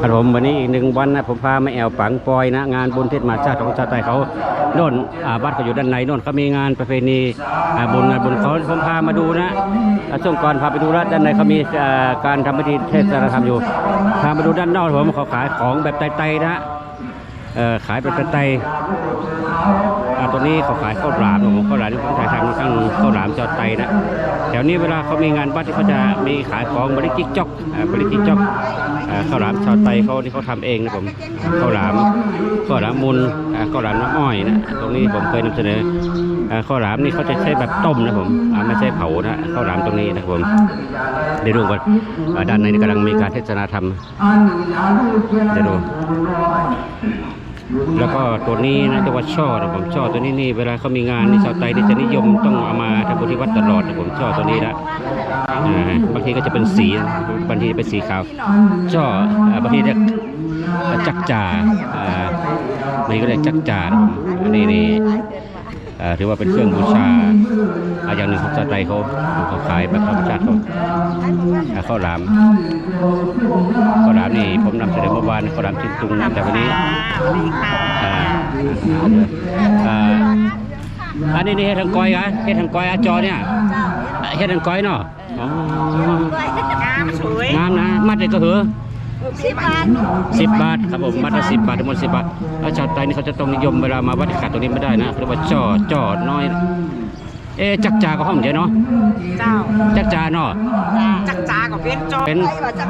ครับผมวันนี้อีกหนึ่งวันนะผมพามาแอวปังปอยนะ งานบุญเทศมาชาติของชาวไทยเขาโน่นอ่าวัดเขาอยู่ด้านในโน่นเขามีงานประเพณีบุญงานบุญเขาผมพามาดูนะอ่าช่วงก่อนพาไปดูแล้วด้านในเขามีการทำพิธีเทศนาธรรมอยู่พามาดูด้านนอกผมเขาขายของแบบไตๆนะขายแบบไตๆอ่ตัวนี้เขาขายข้าวหลามผมข้าวหลามที่ผมถ่ายทำข้างข้าวหลามจอไตนะแถวนี้เวลาเขามีงานวัดที่เขาจะมีขายของบริจิกจอกบริจิกจอก ข้าวหลามชาวไตเขาที่เขาทำเองนะผมข้าวหลามข้าวหลามมุนข้าวหลามน้ำอ้อยนะตรงนี้ผมเคยนำเสนอข้าวหลามนี่เขาจะใช้แบบต้มนะผมไม่ใช่เผานะข้าวหลามตรงนี้นะครับผมเดี๋ยวดูก่อนอ่าด้านในกำลังมีการเทศนาธรรมเดี๋ยวดู แล้วก็ตัวนี้นะตัวว่าช่อนะผมช่อตัวนี้นี่เวลาเขามีงานนี่ชาวไตนี่จะนิยมต้องเอามาทำบุญที่วัดตลอดนะผมช่อตัวนี้ละบางทีก็จะเป็นสีบางทีเป็นสีขาวช่อบางทีเรียกจักจ่าอ่าบางทีก็เรียกจักจ่าอันนี้นี่ ถือว่าเป็นเครื่องบูชาอ่าอย่างหนึ่งของชาวไตเขาเขาขายแบบธรรมชาติเขาอ่าข้าวหลามข้าวหลามนี่ผมนำเสนอเมื่อวานข้าวหลามชิ้นตุงนะแต่วันนี้อ่าอ่าอันนี้นี่เฮ็ดทางก้อยกะเฮ็ดทางก้อยอาจอเนี่ยอ่าเฮ็ดทางก้อยเนาะอ๋องามสวยงามนะมัดเลยก็เหอะ สิบบาทสิบบาทครับผมมัดละสิบบาททั้งหมดสิบบาทแล้วชาวไทยนี่เขาจะต้องนิยมเวลามาวัดขาดตัวนี้ไม่ได้นะเรียกว่าจ่อจ่อน้อย เอ๊ะจักจาก็ห้องเดียวเนาะเจ้าจักจาเนาะจักจาก็เป็นจอเป็น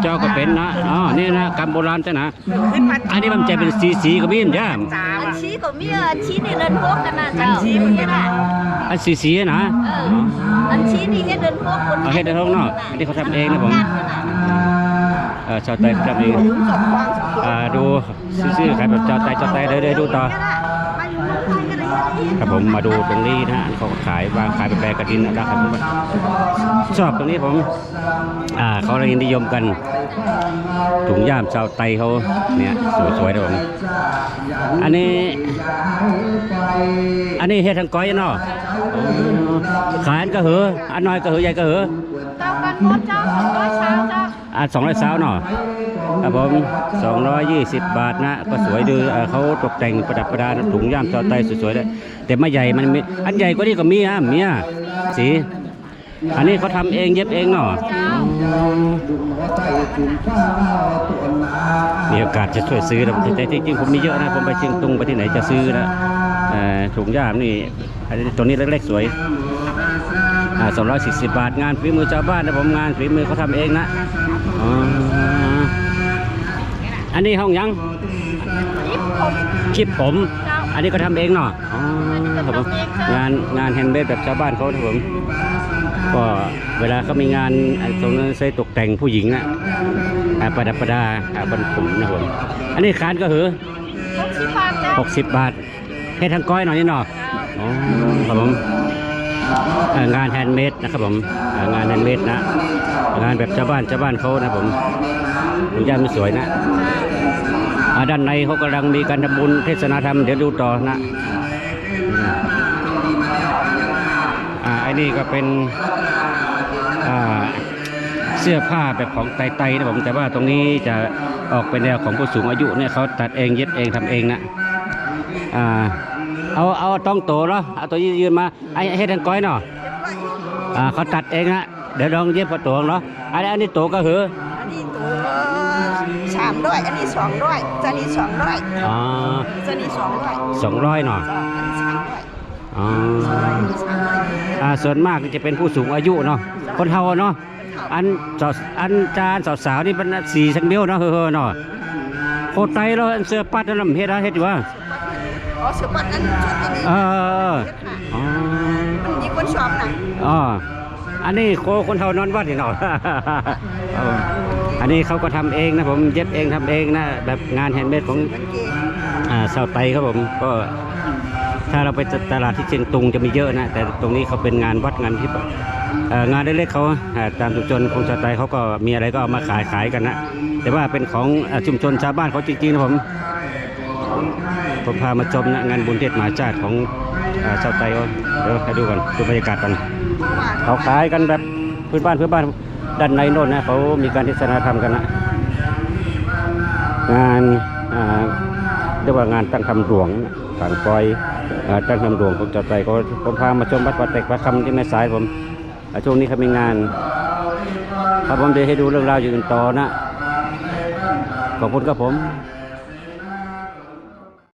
จอก็เป็นนะอ๋อนี่นะกรรมโบราณจ้ะนะขึ้นมาอันนี้มันจะเป็นสีสีๆก็มีมจ้าจาอันว่ะชี้ก็มีอันชี้นี่เดินพวกกันนะเจ้าอันชี้มันเนี่ยนะอันสีสีๆนะเอออันชี้นี่เฮ็ดเดินพวกคนเอาเฮ็ดในห้องเนาะอันนี้เขาทำเองนะผมเอ่อ ชาวไตเขาทำเองอ่าดูซื่อๆครับแบบชาวไตชาวไตเลยเลยดูต่อครับผมมาดูตรงนี้นะเขาขายวางขายเป็นแบรกระดินนะครับผมชอบตรงนี้ผมอ่าเขาเรียนนิยมกันถุงย่ามชาวไตเขาเนี่ยสวยๆนะผมอันนี้ อันนี้เฮ็ดทางก้อยเนาะขายอันก็เหออันน้อยก็เหอใหญ่ก็เหอเจ้ากันพบเจ้าสองร้อยชาเจ้า อันสองร้อยสาวเนาะครับผมสองร้อยยี่สิบบาทนะ ก็สวยดูเขาตกแต่งประดับประดาถุงย่ามชาวไตสวยๆเลยแต่ไม่ใหญ่มันมีอันใหญ่กว่านี้ก็มีอะมีอะสีอันนี้เขาทำเองเย็บเองเนาะมีโอกาสจะช่วยซื้อนะแต่จริงๆผมมีเยอะนะผมไปเชียงตุงไปที่ไหนจะซื้อนะถุงย่ามนี่อันนี้ตัวนี้เล็กๆสวยสองร้อยสี่สิบบาทงานฝีมือชาวบ้านนะผมงานฝีมือเขาทำเองนะ อ๋ออันนี้ห้องยังคลิปผมอันนี้ก็ทำเองเนาะอ๋อครับผมงานงานแฮนด์เมดแบบชาวบ้านเขาครับผม ก็เวลาเขามีงานไอ้ตรงนั้นใช้ตกแต่งผู้หญิงอะอ่าประดับประดาอ่าบรรผมนะครับผมอันนี้คานก็เหอหกสิบบาทเจ้าหกสิบบาทให้ทางก้อยหน่อยนี่เนาะอ๋อครับผมอ่า งานแฮนด์เมดนะครับผมงานแฮนด์เมดนะ งานแบบชาวบ้านชาวบ้านเขานะผมดูย่ามันสวยนะด้านในเขากำลังมีการทำบุญเทศนาธรรมเดี๋ยวดูต่อนะอ่าไอ้นี่ก็เป็นเสื้อผ้าแบบของไตๆนะผมแต่ว่าตรงนี้จะออกเป็นแนวของผู้สูงอายุเนี่ยเขาตัดเองเย็บเองทำเองนะอ่า เอาเอาต้องโตเนาะเอาตัวยืนมาไอ้เฮ็ดทางก้อยเนาะอ่าเขาตัดเองนะเดี๋ยวลองเย็บพอตัวเนาะอันนี้อันนี้โตก็คืออันนี้ตัวสามร้อยอันนี้สองร้อยจะนี่สองร้อยอ๋อจะนี่สองร้อยสองร้อยเนาะอันนี้สามร้อยอ๋อสามร้อยอ่าส่วนมากจะเป็นผู้สูงอายุเนาะคนเฒ่าเนาะอันสาวอันจานสาวๆนี่เป็นสีสังเดียวเนาะเฮ้อๆเนาะโคตรไตแล้วอันเสื้อปัดนั่นนะเฮ็ดอะเฮ็ดอยู่ว่าอ๋อ สมบัติอันชุดอันนี้เอออ๋อมันยิ่งคนชอบนะอ๋ออันนี้โคคนเท่านอนวัดนี่เนาะเอออันนี้เขาก็ทำเองนะผมเย็บเองทำเองนะแบบงานแฮนด์เมดของมันเก๋อ่าชาวไตครับผมก็ถ้าเราไปตลาดที่เชียงตุงจะมีเยอะนะ แต่ตรงนี้เขาเป็นงานวัดงานที่แบบเอ่องานเล็กๆเขาอ่าตามชุมชนของชาวไตเขาก็มีอะไรก็เอามาขายขายกันนะ แต่ว่าเป็นของอ่าชุมชนชาวบ้านเขาจริงๆนะผม ผมพามาชมนะงานบุญเทศมหาชาติของอ่าชาวไตเขาเดี๋ยวให้ดูกันดูบรรยากาศกันว่าเขาขายกันแบบพื้นบ้านพื้นบ้านด้านในโน่นนะเขามีการเทศนาธรรมกันนะงานอ่าเรียกว่างานตั้งคำหลวงฝังปอยอ่าตั้งคำหลวงของเจ้าไตก็ผมพามาชมวัดวัดแตกวัดคำที่แม่สายผมอ่าช่วงนี้เขามีงานครับผมจะให้ดูเรื่องราวอยู่อื่นต่อนะขอบคุณครับผม